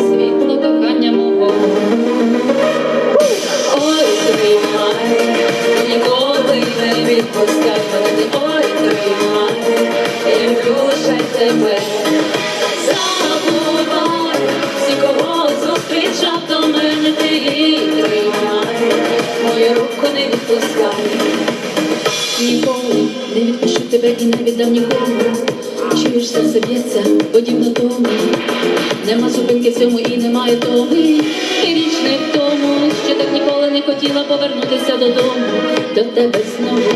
світло кохання мого. Ой, тримай, ніколи не відпускай мене, ой, тримай, я люблю тебе. Забувай, всі, кого зустрічав до мене, ти тримай, мою руку не відпускай. Ніколи не відпущу тебе і не віддам нікому. Чуєш, серце б'ється, подібно тому. Нема зупинки в цьому і немає томи. І річ не в тому, що так ніколи не хотіла повернутися додому, до тебе знову.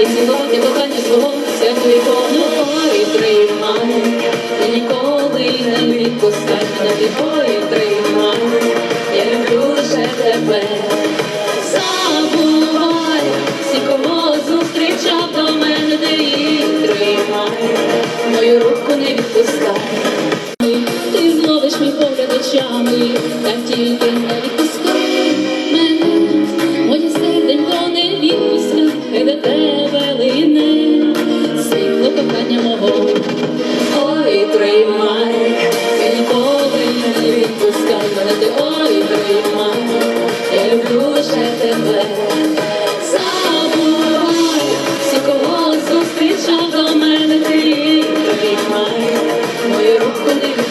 І цілувати кохання свого святу ікону ой, тримай. І ніколи не відпускай мене, ти Мою руку не відпускай. Ти зловиш мій погляд очами, та тільки не відпускай.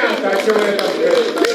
やんか、今日やったっ。